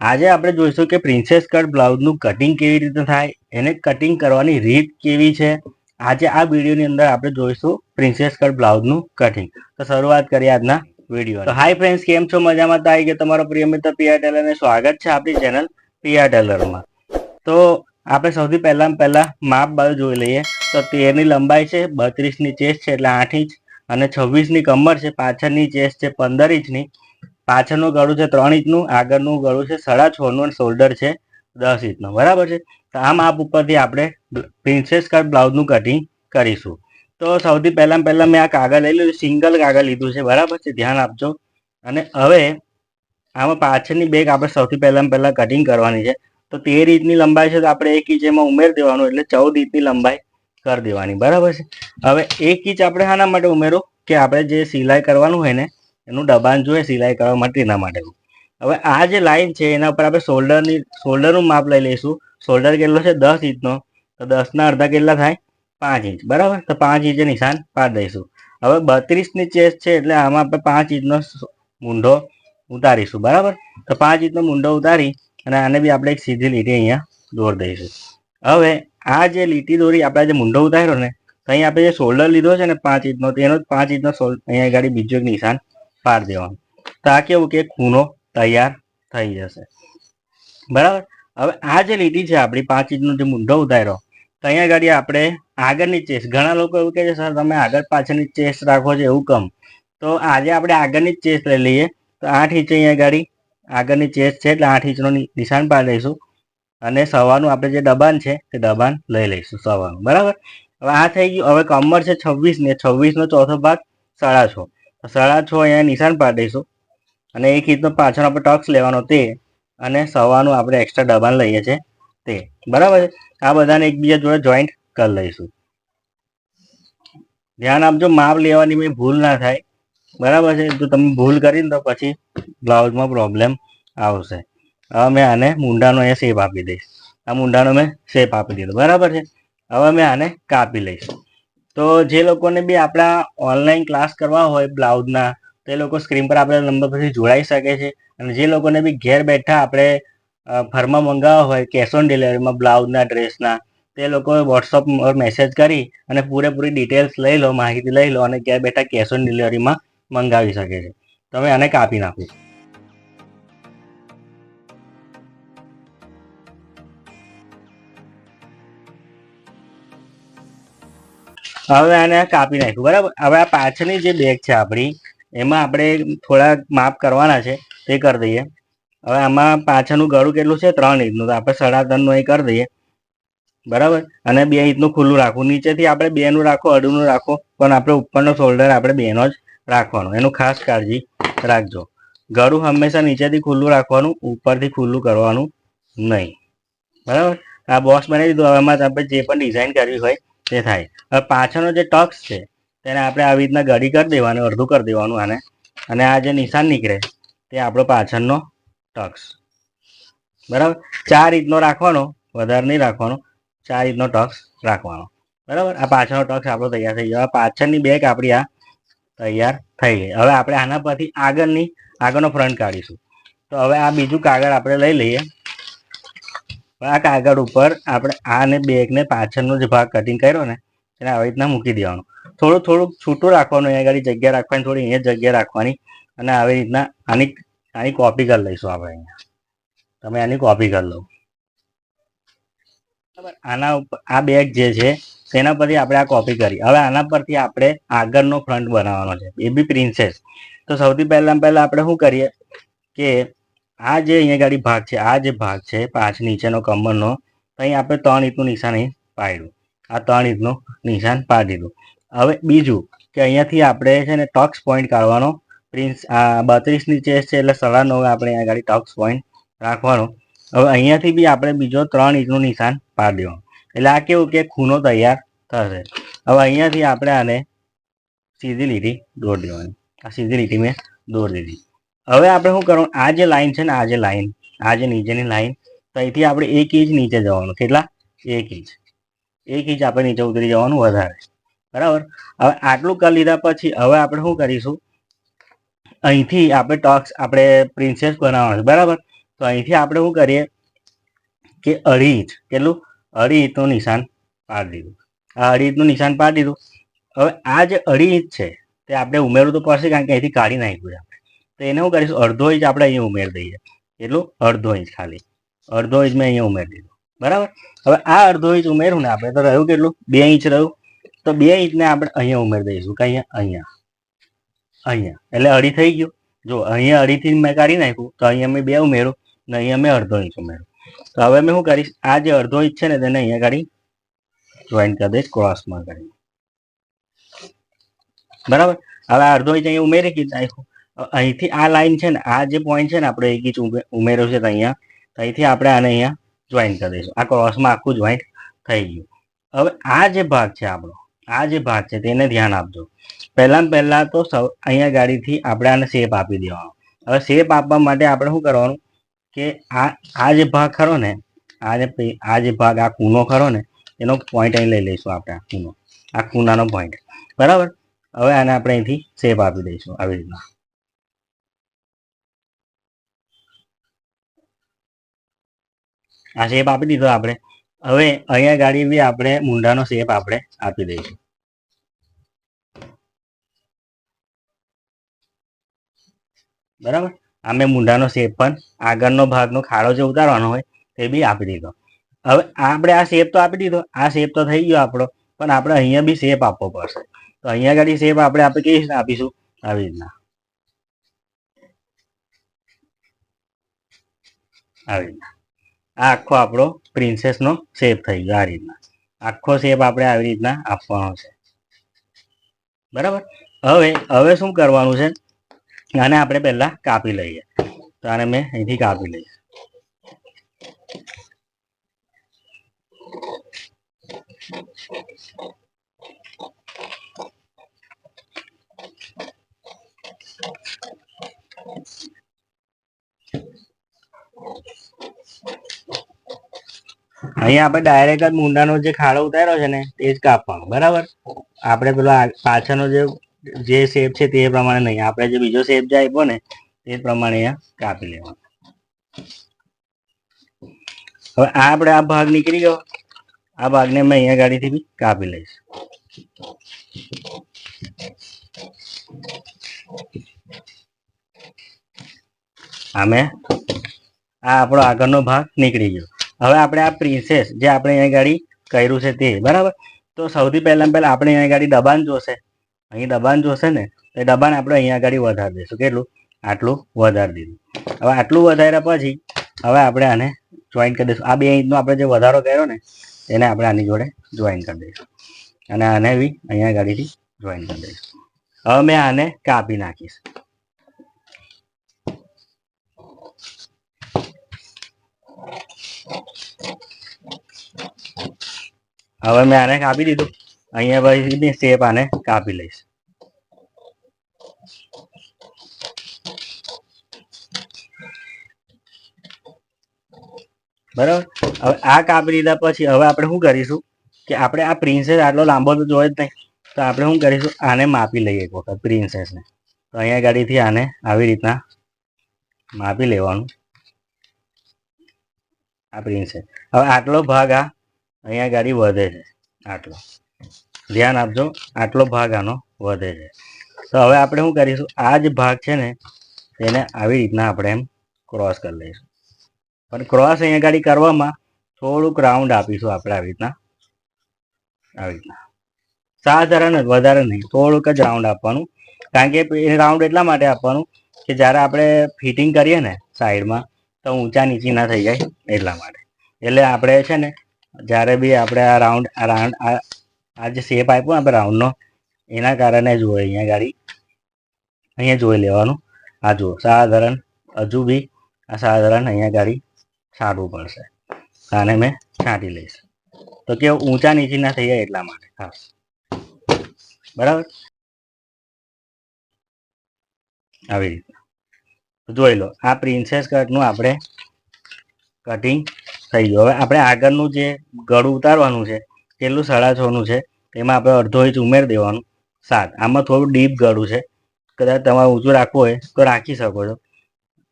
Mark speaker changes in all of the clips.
Speaker 1: આજે આપણે જોઈશું કે પ્રિન્સેસ કટ બ્લાઉઝનું કટિંગ કેવી રીતે થાય, એને કટિંગ કરવાની રીત કેવી છે. આજે આ વિડીયોની અંદર આપણે જોઈશું પ્રિન્સેસ કટ બ્લાઉઝનું કટિંગ તો શરૂઆત કરીએ આજના વીડિયો તો હાય ફ્રેન્ડ્સ કેમ છો? મજામાં? આવી ગયા તમારો પ્રિય મિત્ર પિયા ટેલરને સ્વાગત છે આપણી ચેનલ પીઆર ટેલરમાં. તો આપણે સૌથી પહેલા પહેલા માપ બાજુ જોઈ લઈએ. તો તેરની લંબાઈ છે બત્રીસની ચેસ્ટ છે, એટલે આઠ ઇંચ. અને છવ્વીસની કમર છે, પાછળની ચેસ્ટ છે, પંદર ઇંચની. પાછળનું ગળું છે ત્રણ ઇંચનું, આગળનું ગળું છે સાડા છ નું અને શોલ્ડર છે દસ ઇંચનું. બરાબર છે? તો આ માપ ઉપરથી આપણે પ્રિન્સેસ કટ બ્લાઉઝનું કટિંગ કરીશું. તો સૌથી પહેલાં પહેલાં મેં આ કાગળ લઈ લીધું, સિંગલ કાગળ લીધું છે. બરાબર છે? ધ્યાન આપજો. અને હવે આમાં પાછળની બેગ આપણે સૌથી પહેલાં પહેલાં કટિંગ કરવાની છે. તો તેર ઇંચની લંબાઈ છે તો આપણે એક ઇંચ એમાં ઉમેરી દેવાનું એટલે ચૌદ ઇંચની લંબાઈ કરી દેવાની. બરાબર છે? હવે એક ઇંચ આપણે શાના માટે ઉમેરો કે આપણે જે સિલાઈ કરવાનું હોય ને એનું દબાણ જોઈએ, સિલાઈ કરવા માટે એના માટે. હવે આ જે લાઈન છે, એના ઉપર આપણે શોલ્ડરની શોલ્ડરનું માપ લઈ લઈશું. શોલ્ડર કેટલો છે? દસ ઇંચનો. તો દસના અડધા કેટલા થાય? પાંચ ઇંચ. બરાબર? તો પાંચ ઇંચે નિશાન પાડી દઈશું. હવે બત્રીસની ચેસ્ટ છે, એટલે આમાં આપણે પાંચ ઇંચનો મૂંઢો ઉતારીશું. બરાબર? તો પાંચ ઇંચનો મૂંઢો ઉતારી અને આને બી આપણે એક સીધી લીટી અહીંયા દોરી દઈશું. હવે આ જે લીટી દોરી, આપણે જે મૂંઢો ઉતાર્યો ને, તો અહીં આપણે જે શોલ્ડર લીધો છે ને પાંચ ઇંચનો તેનો જ પાંચ ઇંચનો અહીંયા ગાડી બીજો એક નિશાન પાડી દેવાનું. તો આ કેવું કે ખૂનો તૈયાર થઈ જશે. બરાબર? હવે આ જે લીટી છે આપણી પાંચ ઇંચનો જે મુંડો ઉતાર્યો, તો અહીંયા આગળ આપણે આગળની ચેસ્ટ ઘણા લોકો એવું કહે છે, સર, તમે આગળ પાછળની ચેસ્ટ રાખો છો એવું કમ તો આજે આપણે આગળની જ ચેસ્ટ લઈ લઈએ. તો આઠ ઇંચ અહીંયા ગાડી આગળની ચેસ્ટ છે, એટલે આઠ ઇંચનો નિશાન પાડી લઈશું. અને સવાનું આપણે જે દબાણ છે, તે દબાણ લઈ લઈશું સવાનું બરાબર? હવે આ થઈ ગયું, હવે કમર છે છવ્વીસ ને છવ્વીસનો ચોથો ભાગ સાડા છ. સાડા છ અહીંયા નિશાન પાડી દઈશું. અને એક ઇંચનો પાછળ આપણે ટક્સ લેવાનો તે અને સવાનું આપણે એક્સ્ટ્રા દબાણ લઈએ છીએ તે. બરાબર આ બધાને એકબીજા જોડે જોઈન્ટ કરી લઈશું. ધ્યાન આપજો, માપ લેવાની મેં ભૂલ ના થાય. બરાબર છે? જો તમે ભૂલ કરીને તો પછી બ્લાઉઝમાં પ્રોબ્લેમ આવશે. હવે મેં આને મુંડાનો અહીંયા શેપ આપી દઈશ. આ મુંડાનો મેં શેપ આપી દીધો. બરાબર છે? હવે મેં આને કાપી લઈશ. તો જે લોકોને બી આપણા ઓનલાઈન ક્લાસ કરવા હોય બ્લાઉઝના તે લોકો સ્ક્રીન પર આપણા નંબર પરથી જોડાઈ શકે છે. અને જે લોકોને બી ઘેર બેઠા આપણે ફરમાં મંગાવવા હોય કેશ ઓન ડિલિવરીમાં બ્લાઉઝના ડ્રેસના તે લોકો વોટ્સઅપ પર મેસેજ કરી અને પૂરેપૂરી ડિટેલ્સ લઈ લો, માહિતી લઈ લો અને ઘેર બેઠા કેશ ઓન ડિલિવરીમાં મંગાવી શકે છે. તમે આને કાપી નાખો હવે આને કાપી નાખ્યું, બરાબર? હવે આ પાછળની જે બેગ છે આપણી, એમાં આપણે થોડા માપ કરવાના છે, તે કરી દઈએ. હવે આમાં પાછળનું ગળું કેટલું છે? ત્રણ ઇંચનું. તો આપણે સાડા ત્રણનું અહીં કરી દઈએ. બરાબર? અને બે ઇંચનું ખુલ્લું રાખવું. નીચેથી આપણે બેનું રાખો, અડુનું રાખો, પણ આપણે ઉપરનો શોલ્ડર આપણે બેનો જ રાખવાનો. એનું ખાસ કાળજી રાખજો. ગળું હંમેશા નીચેથી ખુલ્લું રાખવાનું, ઉપરથી ખુલ્લું કરવાનું નહીં. બરાબર? આ બોક્સ બનાવી દીધું. હવે એમાં આપણે જે પણ ડિઝાઇન કરવી હોય તે થાય. હવે પાછળનો જે ટક્સ છે, તેને આપણે આવી રીતના ગળી કરી દેવાનું, અડધું કરી દેવાનું આને. અને આ જે નિશાન નીકળે, તે આપણો પાછળનો ટક્સ. બરાબર? ચાર રીતનો રાખવાનો, વધારે નહીં રાખવાનો. ચાર રીતનો ટક્સ રાખવાનો. બરાબર? આ પાછળનો ટક્સ આપણો તૈયાર થઈ ગયો. હવે પાછળની બેગ આપણી આ તૈયાર થઈ ગઈ. હવે આપણે આના પરથી આગળની, આગળનો ફ્રન્ટ કાઢીશું. તો હવે આ બીજું કાગળ આપણે લઈ લઈએ. આ કાગળ ઉપર આપણે આને બેગને પાછળનો જે ભાગ કટિંગ કર્યો ને, એને આવી રીતના મૂકી દેવાનું. થોડું થોડુંક છૂટું રાખવાનું, અહીંયા આગળ જગ્યા રાખવાની, થોડી અહીંયા જગ્યા રાખવાની, અને આવી રીતના આની આની કોપી કરી લઈશું આપણે અહીંયા. તમે આની કોપી કરી લો. બરાબર. આના ઉપર, આ બેગ જે છે, તેના પરથી આપણે આ કોપી કરી. હવે આના પરથી આપણે આગળનો ફ્રન્ટ બનાવવાનો છે. એ બી પ્રિન્સેસ તો સૌથી પહેલાં પહેલાં આપણે શું કરીએ કે આ જે અહીંયા ગાડી ભાગ છે, આ જે ભાગ છે, પાંચ નીચેનો કમરનો અહીં આપણે ત્રણ ઇંચનું નિશાન અહીં પાડ્યું. આ ત્રણ ઇંચનું નિશાન પાડી દીધું. હવે બીજું કે અહીંયાથી આપણે છે ને ટક્સ પોઈન્ટ કાઢવાનો. પ્રિન્સ, આ બત્રીસની ચેસ છે એટલે સાડા નવે આપણે અહીંયા ગાડી ટક્સ પોઈન્ટ રાખવાનો. હવે અહીંયાથી બી આપણે બીજો ત્રણ ઇંચનું નિશાન પાડી દેવાનું. એટલે આ કેવું કે ખૂનો તૈયાર થશે. હવે અહીંયાથી આપણે આને સીધી લીટી દોર દેવાની. આ સીધી લીટી મેં દોર દીધી. હવે આપણે શું કરવાનું? આ જે લાઈન છે ને, આ જે લાઈન આ જે નીચેની લાઈન તો અહીંથી આપણે એક ઇંચ નીચે જવાનું. કેટલા? એક ઇંચ એક ઇંચ આપણે નીચે ઉતરી જવાનું વધારે. બરાબર? હવે આટલું કરી લીધા પછી હવે આપણે શું કરીશું? અહીંથી આપણે ટોક્સ આપણે પ્રિન્સેસ બનાવવાનું છે. બરાબર? તો અહીંથી આપણે શું કરીએ કે અઢી ઇંચ કેટલું? અઢી ઇંચનું નિશાન પાડી દીધું. આ અઢી ઇંચનું નિશાન પાડી દીધું. હવે આ જે અઢી ઇંચ છે, તે આપણે ઉમેરવું તો પડશે કારણ કે અહીંથી કાઢી નાખ્યું છે. તો એને શું કરીશું? અડધો ઇંચ આપણે અહીંયા ઉમેરી દઈએ. એટલું અડધો ઇંચ ખાલી. અડધો ઇંચ મેં અહીંયા ઉમેરી દીધું. બરાબર? હવે આ અડધો ઇંચ ઉમેરું ને આપણે તો રહ્યું કેટલું? બે ઇંચ રહ્યું. તો બે ઇંચને આપણે અહીંયા ઉમેરી દઈશું. કે અહીંયા? અહીંયા. અહીંયા. એટલે અઢી થઈ ગયું. જો, અહીંયા અઢીથી મેં કાઢી નાખ્યું. તો અહીંયા મેં બે ઉમેરું ને અહીંયા મેં અડધો ઇંચ ઉમેરું તો હવે મેં શું કરીશ? આ જે અડધો ઇંચ છે ને તેને અહીંયા કાઢી જોઈન કરી દઈશ ક્રોસમાં કરી બરાબર? હવે આ અડધો ઇંચ અહીંયા ઉમેરી કીધું નાખ્યું? અહીંથી આ લાઈન છે ને, આ જે પોઈન્ટ છે ને, આપણે એક ઇંચ છે અહીંયા અહીંથી આપણે આને અહીંયા જોઈન કરી દઈશું. આ ક્રોસમાં આખું જોઈન્ટ થઈ ગયું. હવે આ જે ભાગ છે આપણો, આ જે ભાગ છે તેને ધ્યાન આપજો. પહેલાં પહેલાં તો અહીંયા ગાડીથી આપણે આને શેપ આપી દેવાનો. હવે શેપ આપવા માટે આપણે શું કરવાનું કે આ આ જે ભાગ ખરો ને, આ જે આ જે ભાગ, આ ખૂનો ખરો ને, એનો પોઈન્ટ અહીં લઈ લઈશું આપણે, આ ખૂનો આ ખૂનાનો પોઈન્ટ બરાબર? હવે આને આપણે અહીંથી શેપ આપી દઈશું આવી રીતના. આ શેપ આપી દીધો આપણે. હવે અહીંયા ગાડી બી આપણે મુંડાનો શેપ આપણે આપી દઈશું. બરાબર? આ મેં મુંડાનો શેપ પણ આગળનો ભાગનો ખાડો જે ઉતારવાનો હોય તે બી આપી દીધો. હવે આપણે આ શેપ તો આપી દીધો. આ શેપ તો થઈ ગયો આપણો. પણ આપણે અહીંયા બી શેપ આપવો પડશે. તો અહીંયા ગાડી શેપ આપણે આપણે કેવી રીતના આપીશું? આવી રીતના. આવી રીતના. આખો આપણો પ્રિન્સેસનો શેપ થઈ ગયો આ રીતના. આખો શેપ આપણે આવી રીતના આપવાનો છે. બરાબર? હવે હવે શું કરવાનું છે? આને આપણે પહેલા કાપી લઈએ. તો આને મેં અહીંથી કાપી લઈએ. અહીંયા આપણે ડાયરેક્ટ જ મુંડાનો જે ખાડો ઉતાર્યો છે ને, તે જ કાપવાનો, બરાબર? આપણે પેલો પાછળનો જે જે શેપ છે તે પ્રમાણે નહીં, આપણે જે બીજો શેપ જે આપ્યો ને, તે પ્રમાણે અહીંયા કાપી લેવાનો. હવે આ આપણે આ ભાગ નીકળી ગયો, આ ભાગને મેં અહીંયા ગાડીથી બી કાપી લઈશ. આમે આ આપણો આગળનો ભાગ નીકળી ગયો. હવે આપણે આ પ્રિન્સેસ જે આપણે અહીંયા ગાડી કર્યું છે તે, બરાબર? તો સૌથી પહેલાં પહેલાં આપણે અહીંયા ગાડી દબાણ જોશે. અહીં દબાણ જોશે ને, તો દબાણ આપણે અહીંયા ગાડી વધારી દઈશું. કેટલું? આટલું વધારી દીધું. હવે આટલું વધાર્યા પછી હવે આપણે આને જોઈન કરી દઈશું. આ બે ઇંચનો આપણે જે વધારો કર્યો ને, એને આપણે આની જોડે જોઈન કરી દઈશું. અને આને બી અહીંયા ગાડીથી જોઈન કરી દઈશું. હવે મેં આને કાપી નાખીશ. હવે મેં આને કાપી દીધું. અહીંયા પછી શેપ આને કાપી લઈશ. બરાબર? હવે આ કાપી લીધા પછી હવે આપણે શું કરીશું? કે આપણે આ પ્રિન્સેસ આટલો લાંબો તો જોઈએ જ નહીં. તો આપણે શું કરીશું? આને માપી લઈએ એક વખત પ્રિન્સેસને તો અહીંયા ગાડીથી આને આવી રીતના માપી લેવાનું. આ પ્રિન્સેસ હવે આટલો ભાગ આ અહીંયા ગાડી વધે છે. આટલો. ધ્યાન આપજો, આટલો ભાગ આનો વધે છે. તો હવે આપણે શું કરીશું? આ જ ભાગ છે ને, તેને આવી રીતના આપણે એમ ક્રોસ કરી લઈશું. પણ ક્રોસ અહીંયા ગાડી કરવામાં થોડુંક રાઉન્ડ આપીશું આપણે આવી રીતના. આવી રીતના. સાધારણ વધારે નહીં, થોડુંક જ રાઉન્ડ આપવાનું. કારણ કે એ રાઉન્ડ એટલા માટે આપવાનું કે જ્યારે આપણે ફિટિંગ કરીએ ને સાઈડમાં તો ઊંચા નીચી ના થઈ જાય એટલા માટે. એટલે આપણે છે ને, જ્યારે બી આપણે આ રાઉન્ડ આ રાઉન્ડ આ જે શેપ આપ્યો આપણે રાઉન્ડનો એના કારણે જુઓ અહીંયા ગાડી, અહીંયા જોઈ લેવાનું. આ જુઓ, સાધારણ, હજુ બી આ સાધારણ અહીંયા ગાડી છાંટવું પડશે. આને મેં છાંટી લઈશ. તો કે ઊંચા નીચી ના થઈ જાય એટલા માટે, ખાસ. બરાબર? આવી રીતના તો જોઈ લો. આ પ્રિન્સેસ કટનું આપણે કટિંગ થઈ ગયું. હવે આપણે આગળનું જે ગળું ઉતારવાનું છે, કેટલું સાડા છનું છે, તેમાં આપણે અડધો ઇંચ ઉમેર દેવાનું. સાત. આમાં થોડું ડીપ ગળું છે. કદાચ તમારે ઊંચું રાખવું હોય તો રાખી શકો છો.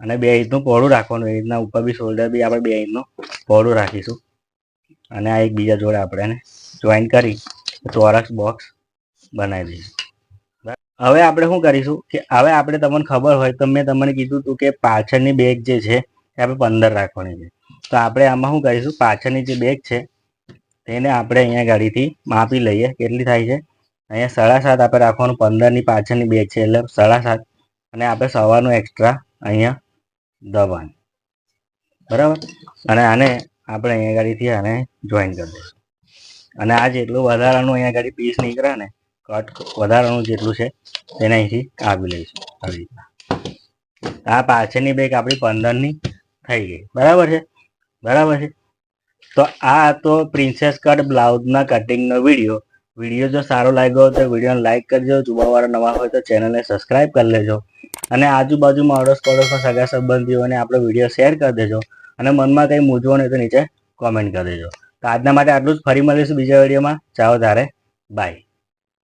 Speaker 1: અને બે ઇંચનું પહોળું રાખવાનું. એ રીતના ઉપર બી શોલ્ડર બી આપણે બે ઇંચનું પહોળું રાખીશું. અને આ એક બીજા જોડે આપણે જોઈન કરી ચોરસ બોક્સ બનાવી દઈશું? હવે આપણે શું કરીશું કે હવે આપણે તમને ખબર હોય તો મેં તમને કીધું હતું કે પાછળની બેગ જે છે એ આપણે પંદર રાખવાની છે. તો આપણે આમાં શું કરીશું? પાછળની જે બેગ છે, તેને આપણે અહીંયા ગાડીથી માપી લઈએ. કેટલી થાય છે? અહીંયા સાડા સાત આપણે રાખવાનું. પંદરની પાછળની બેગ છે એટલે સાડા સાત. અને આપણે સવારનું એક્સ્ટ્રા અહીંયા દબાણ. બરાબર? અને આને આપણે અહીંયા ગાડીથી આને જોઈન કરી દઈશું. અને આ જેટલું વધારાનું અહીંયા ગાડી પીસ નીકળે ને કટ વધારાનું જેટલું છે તેને અહીંથી કાપી લઈશું આવી રીતના. આ પાછળની બેગ આપણી પંદરની થઈ ગઈ. બરાબર છે? બરાબર છે? તો આ તો પ્રિન્સેસ કટ બ્લાઉઝના કટિંગનો વીડિયો વીડિયો જો સારો લાગ્યો તો વિડીયોને લાઇક કરજો. જુબાવાળા નવા હોય તો ચેનલને સબસ્ક્રાઇબ કરી લેજો. અને આજુબાજુમાં અડોશ પડોશના સગા સંબંધીઓને આપણો વીડિયો શેર કરી દેજો. અને મનમાં કંઈ મૂંઝવણ હોય તો નીચે કોમેન્ટ કરી દેજો. તો આજના માટે આટલું જ. ફરી મળીશું બીજા વિડીયોમાં ચાલો તારે. બાય